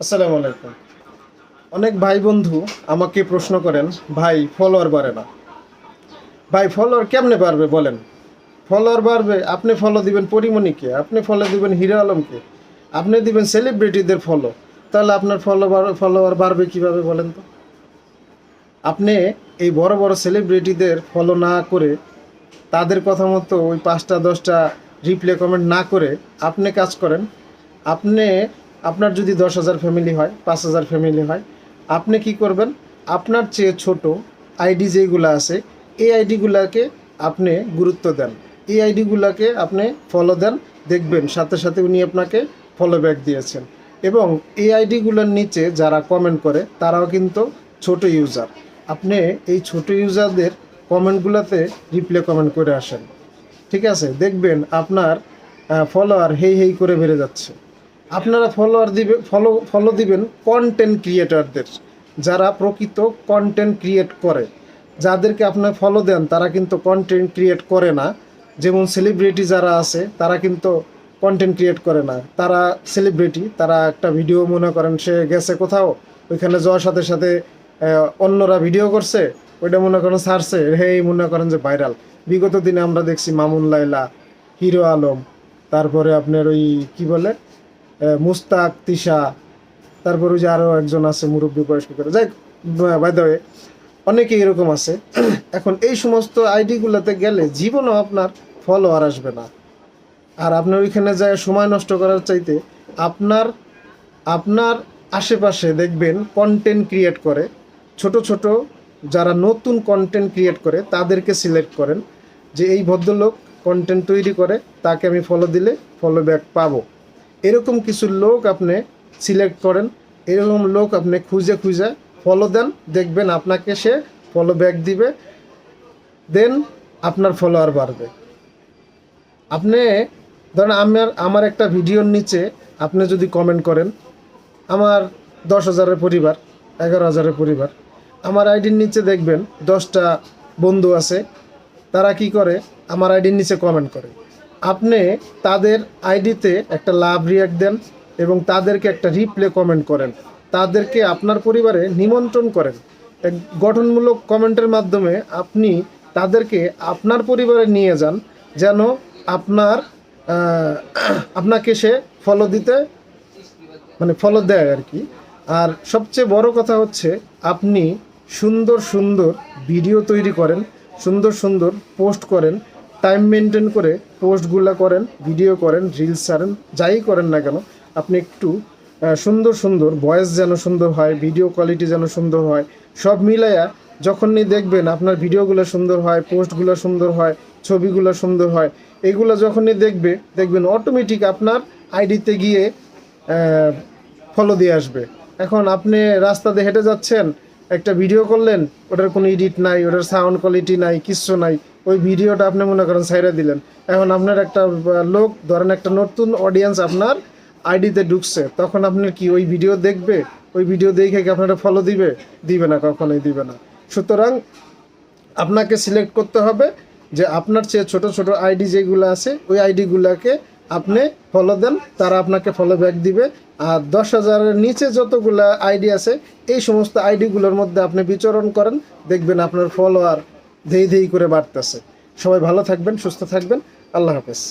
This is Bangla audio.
আসসালামু আলাইকুম। অনেক ভাই বন্ধু আমাকে প্রশ্ন করেন, ভাই ফলোয়ার বাড়ে না? ভাই ফলোয়ার কেমনে বাড়বে বলেন? ফলোয়ার বাড়বে, আপনি ফলো দিবেন পরিমণিকে, আপনি ফলো দিবেন হিরো আলমকে, আপনি দিবেন সেলিব্রিটিদের ফলো তাহলে আপনার ফলো ফলোয়ার বাড়বে কীভাবে বলেন তো? আপনি এই বড় বড় সেলিব্রিটিদের ফলো না করে, তাদের কথা মতো ওই পাঁচটা, দশটা রিপ্লে কমেন্ট না করে আপনি কাজ করেন। আপনি আপনার যদি দশ হাজার ফ্যামিলি হয়, পাঁচ হাজার ফ্যামিলি হয়, আপনি কি করবেন? আপনার চেয়ে ছোট আইডি যেগুলো আছে, এই আইডিগুলোকে আপনি গুরুত্ব দেন। এই আইডিগুলোকে আপনি ফলো দেন, দেখবেন সাথে সাথে উনি আপনাকে ফলো ব্যাক দিয়েছেন। এবং এই আইডিগুলোর নিচে যারা কমেন্ট করে, তারাও কিন্তু ছোট ইউজার আপনি এই ছোট ইউজারদের কমেন্টগুলোতে রিপ্লে কমেন্ট করে আসেন। ঠিক আছে? দেখবেন আপনার ফলোয়ার হেই হেই করে বেড়ে যাচ্ছে। আপনারা ফলোয়ার দিবে ফলো ফলো দিবেন কন্টেন্ট ক্রিয়েটারদের যারা প্রকৃত কন্টেন্ট ক্রিয়েট করে। যাদেরকে আপনার ফলো দেন, তারা কিন্তু কন্টেন্ট ক্রিয়েট করে না। যেমন সেলিব্রিটি যারা আছে, তারা কিন্তু কন্টেন্ট ক্রিয়েট করে না। তারা সেলিব্রিটি তারা একটা ভিডিও মনে করেন সে গেছে কোথাও, ওইখানে যাওয়ার সাথে সাথে অন্যরা ভিডিও করছে, ওইটা মনে করেন ছাড়ছে, হেই, মনে করেন যে ভাইরাল বিগত দিনে আমরা দেখছি মামুন লাইলা হিরো আলম, তারপরে আপনার ওই কি বলে? মুস্তাক, তিশা, তারপর ওই যে আরও একজন আছে মুরব্বী বয়স্ক করে। যাই বাই দ্য ওয়ে অনেকে এরকম আছে। এখন এই সমস্ত আইডিগুলোতে গেলে জীবনও আপনার ফলোয়ার আসবে না। আর আপনার ওইখানে যায় সময় নষ্ট করার চাইতে আপনার আপনার আশেপাশে দেখবেন কন্টেন্ট ক্রিয়েট করে। ছোট ছোট যারা নতুন কন্টেন্ট ক্রিয়েট করে, তাদেরকে সিলেক্ট করেন যে এই ভদ্রলোক কন্টেন্ট তৈরি করে, তাকে আমি ফলো দিলে ফলো ব্যাক পাবো। এরকম কিছু লোক আপনি সিলেক্ট করেন, এরকম লোক আপনি খুঁজে খুঁজে ফলো দেন, দেখবেন আপনাকে সে ফলো ব্যাক দিবে দেন আপনার ফলোয়ার বাড়বে। আপনি, ধরেন আমার আমার একটা ভিডিওর নিচে আপনি যদি কমেন্ট করেন, আমার দশ হাজারের পরিবার, এগারো হাজারের পরিবার, আমার আইডির নিচে দেখবেন দশটা বন্ধু আছে, তারা কি করে? আমার আইডির নিচে কমেন্ট করে। আপনি তাদের আইডিতে একটা লাভ রিয়াক্ট দেন এবং তাদেরকে একটা রিপ্লে কমেন্ট করেন। তাদেরকে আপনার পরিবারে নিমন্ত্রণ করেন। এক গঠনমূলক কমেন্টের মাধ্যমে আপনি তাদেরকে আপনার পরিবারে নিয়ে যান, যেন আপনার আপনাকে সে ফলো দিতে মানে ফলো দেয় আর কি। আর সবচেয়ে বড় কথা হচ্ছে, আপনি সুন্দর সুন্দর ভিডিও তৈরি করেন, সুন্দর সুন্দর পোস্ট করেন টাইম মেনটেন করে পোস্টগুলো করেন ভিডিও করেন রিলস ছাড়েন, যাই করেন না কেন, আপনি একটু সুন্দর সুন্দর ভয়েস যেন সুন্দর হয় ভিডিও কোয়ালিটি যেন সুন্দর হয়, সব মিলাইয়া যখনই দেখবেন আপনার ভিডিওগুলো সুন্দর হয় পোস্টগুলো সুন্দর হয়, ছবিগুলো সুন্দর হয়, এগুলো যখনই দেখবে, দেখবেন অটোমেটিক আপনার আইডিতে গিয়ে ফলো দিয়ে আসবে। এখন আপনি রাস্তা দিয়ে হেঁটে যাচ্ছেন, একটা ভিডিও করলেন, ওটার কোনো এডিট নাই, ওটার সাউন্ড কোয়ালিটি নাই কিচ্ছু নাই ওই ভিডিওটা আপনি মনে করেন সাইডে দিলেন। এখন আপনার একটা লোক, ধরেন একটা নতুন অডিয়েন্স আপনার আইডিতে ঢুকছে, তখন আপনার কি ওই ভিডিও দেখবে? ওই ভিডিও দেখে কি আপনারা ফলো দিবে? দিবে না, কখনোই দিবে না। সুতরাং আপনাকে সিলেক্ট করতে হবে যে আপনার চেয়ে ছোট ছোট আইডি যেগুলো আছে, ওই আইডিগুলোকে আপনি ফলো দেন, তারা আপনাকে ফলো ব্যাক দিবে। আর দশ হাজারের নিচে যতগুলা আইডি আছে, এই সমস্ত আইডিগুলোর মধ্যে আপনি বিচরণ করেন, দেখবেন আপনার ফলোয়ার ধেই দেই করে বাড়তেছে। সবাই ভালো থাকবেন সুস্থ থাকবেন। আল্লাহ হাফেজ।